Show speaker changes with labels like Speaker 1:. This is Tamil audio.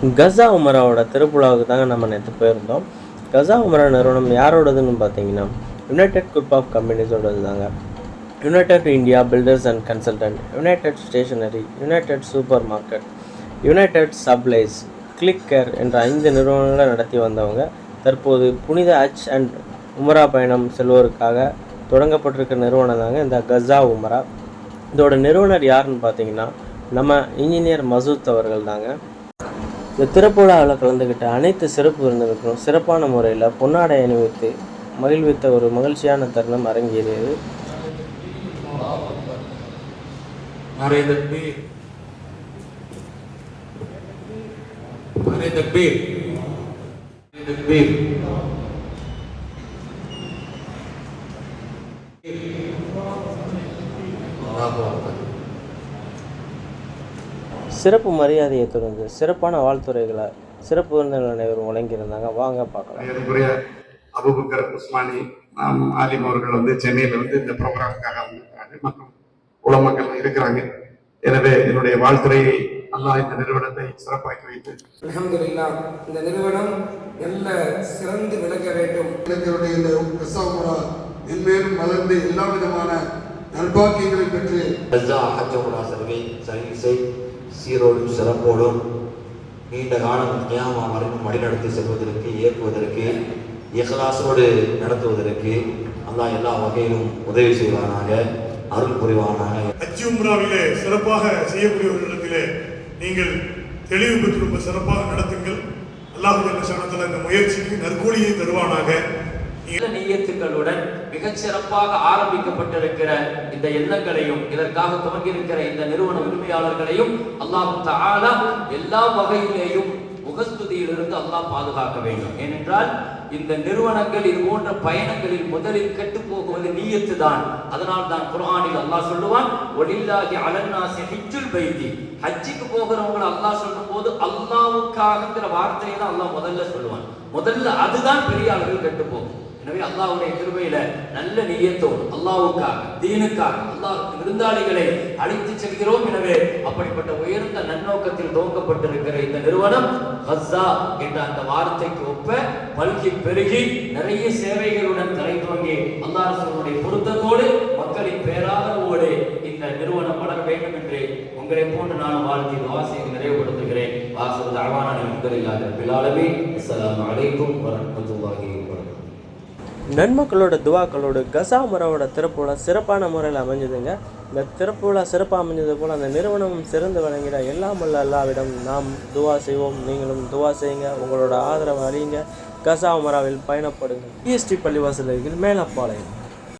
Speaker 1: கசா உமராவோட திருப்புழாவுக்கு தாங்க நம்ம நேற்று போயிருந்தோம். கசா உமரா நிறுவனம் யாரோடதுன்னு பார்த்தீங்கன்னா யுனைடெட் குரூப் ஆஃப் கம்பெனிஸோடது தாங்க. United India builders and consultant United stationery United super market United supplies clicker என்ற ஐந்து நிறுவனங்களை நடத்தி வந்தவங்க. தற்போது புனித அச் அண்ட் உமரா பயணம் செல்வோருக்காக தொடங்கப்பட்டிருக்க நிறுவனம் தாங்க இந்த கசா உமரா. இதோட நிறுவனர் யாருன்னு பார்த்தீங்கன்னா நம்ம இன்ஜினியர் மசூத் அவர்கள் தாங்க. இந்த திருப்புழாவில் கலந்துக்கிட்ட அனைத்து சிறப்பு விருந்தினருக்கும் சிறப்பான முறையில் பொன்னாடை அணிவித்து மகிழ்வித்த ஒரு மகிழ்ச்சியான தருணம் அரங்கேறியது.
Speaker 2: नारे
Speaker 1: சிறப்பு மரியாதையை தொடர்ந்து சிறப்பான வாழ்த்துறைகளை சிறப்பு விருந்தினர் அனைவரும் வழங்கியிருந்தாங்க. வாங்க பார்க்கலாம்.
Speaker 3: அபுபக்கர் உஸ்மானி ஆம், ஆலிம் அவர்கள் வந்து சென்னையில வந்து இந்த ப்ரோக்ராமுக்காக வந்திருக்காங்க. மற்றும் உலமக்கள் இருக்கிறாங்க. எனவே என்னுடைய வாழ்த்துறையை அல்லாஹ் இந்த நிறுவனத்தை சிறப்பாக்கி வைத்து.
Speaker 4: இந்த நிறுவனம் நல்ல சிறந்து விளங்க வேண்டும்.
Speaker 5: இளைஞருடைய இந்த கசாமுரா மென்மேலும் வளர்ந்து எல்லா விதமான நல்பாக்கியங்களை பெற்று
Speaker 2: சர்வே சர்வீஸை சீரோடும் சிறப்போடும் நீண்ட காலம் கியாமா வரைக்கும் வழிநடத்தி செல்வதற்கு இயக்குவதற்கு இஹ்லாசோடு நடத்துவதற்கு அல்லாஹ் எல்லா வகையிலும் உதவி செய்வானாக அருள் புரிவானாக.
Speaker 6: ஹஜ் உம்ராவிலே சிறப்பாக செய்யக்கூடியவர்களிடத்திலே நீங்கள் தெளிவு பெற்று ரொம்ப சிறப்பாக நடத்துங்கள். அல்லாஹு சனத்தில் இந்த முயற்சிக்கு நற்கூலியை தருவானாக.
Speaker 7: நீயத்துக்களுடன் மிகச் சிறப்பாக ஆரம்பிக்கப்பட்டிருக்கிற இந்த எண்ணங்களையும் இதற்காக துவங்கியிருக்கிற இந்த நிறுவன உரிமையாளர்களையும் அல்லாஹ் தஆலா எல்லா வகையிலேயும் முகஸ்துதியிலிருந்து அல்லாஹ் பாதுகாக்க வேண்டும். ஏனென்றால் இந்த நிறுவனங்கள் இது போன்ற பயணங்களில் முதலில் கெட்டு போகுவது நீயத்து தான். அதனால் தான் குர்ஆனில் அல்லாஹ் சொல்லுவான் ஒலில்லாஹி அலன்னாசி ஹிஜுல் பைத்தி. ஹஜ்ஜிக்கு போகிறவங்களை அல்லாஹ் சொல்லும்போது அல்லாவுக்காகங்கிற வார்த்தையை தான் அல்லாஹ் முதல்ல சொல்லுவான். முதல்ல அதுதான் பெரிய அளவில் கெட்டு போகும் எனவே அல்லாவுடைய கிருபையில நல்ல நீயத்தோடு அல்லாவுக்காக தீனுக்காக அல்லாஹ் விருந்தாளிகளை அழைத்து செல்கிறோம். எனவே அப்படிப்பட்ட உயர்ந்த நன்னோக்கத்தில் துவக்கப்பட்டிருக்கிற இந்த நிறுவனம் ஹஸ்ஸா என்ற அந்த வார்த்தைக்கு ஒப்ப பல்கி பெருகி நிறைய சேவைகளுடன் தலை துவங்கி அல்லாஹ் பொருத்தத்தோடு மக்களின் பேராதரவோடு இந்த நிறுவனம் வளர வேண்டும் என்று உங்களை போன்று நான் வாழ்த்தி வாசியை நிறைவுபடுத்துகிறேன். வாசல் அவான அல்ஹம்துலில்லாஹி இல்லாத பிலாலமே அஸ்ஸலாமு அலைக்கும் வரஹ்மத்துல்லாஹி
Speaker 1: நன்மக்களோட துவாக்களோட கசா உமராவோட திறப்புழா சிறப்பான முறையில் அமைஞ்சதுங்க. இந்த திறப்புழா சிறப்பாக அமைஞ்சது போல் அந்த நிறுவனமும் சிறந்து வழங்கிட எல்லாம் வல்ல எல்லாவிடம் நாம் துவா செய்வோம். நீங்களும் துவா செய்யுங்க. உங்களோட ஆதரவை அழியுங்க. கசா உமராவில் பயணப்படுங்க பிஎஸ்டி பள்ளிவாசல் அருகில் மேலப்பாளையம்.